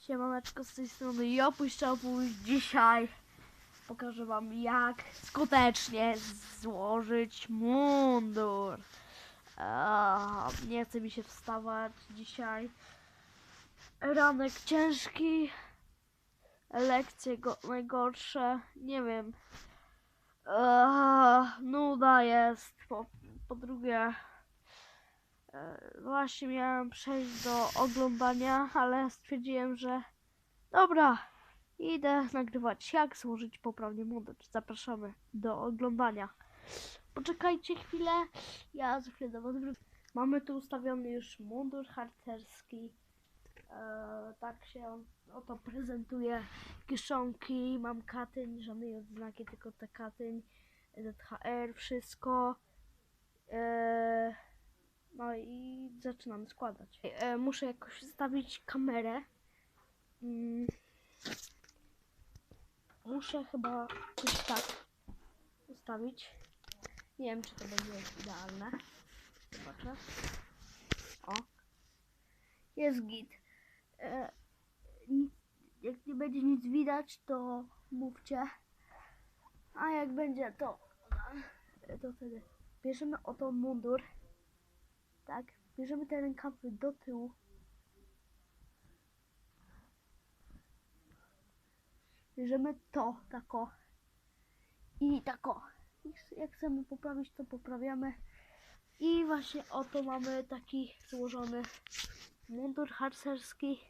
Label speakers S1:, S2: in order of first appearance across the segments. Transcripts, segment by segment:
S1: Siemaneczko z tej strony Jopuściopuś. Dzisiaj pokażę wam jak skutecznie złożyć mundur. A, nie chce mi się wstawać dzisiaj. Ranek ciężki. Lekcje go, najgorsze. Nie wiem. A, nuda jest. Po, po drugie Właśnie miałem przejść do oglądania, ale stwierdziłem, że dobra, idę nagrywać jak złożyć poprawnie mundur. Zapraszamy do oglądania. Poczekajcie chwilę, ja za chwilę do was wrócę. Mamy tu ustawiony już mundur harcerski. E, tak się on oto prezentuje. Kieszonki, mam katyń, żadnej odznaki, tylko te katyń, ZHR, wszystko. E, no i zaczynamy składać. E, muszę jakoś stawić kamerę. Mm. Muszę chyba coś tak ustawić. Nie wiem, czy to będzie idealne. Zobaczę. O. Jest git. E, jak nie będzie nic widać, to mówcie. A jak będzie, to, to wtedy bierzemy oto mundur. Tak, bierzemy te rękawy do tyłu. Bierzemy to, tako. I tako. Jak chcemy poprawić, to poprawiamy. I właśnie oto mamy taki złożony mundur harcerski.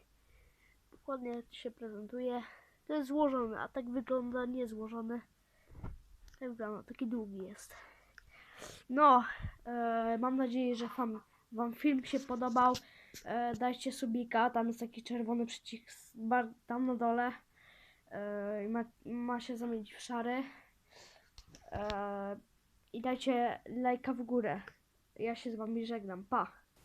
S1: Dokładnie się prezentuje. To jest złożony, a tak wygląda niezłożony. Tak wygląda, taki długi jest. No, e, mam nadzieję, że wam, wam film się podobał. E, dajcie subika, tam jest taki czerwony przycisk tam na dole. E, ma, ma się zamienić w szary. E, I dajcie lajka w górę. Ja się z wami żegnam. Pa!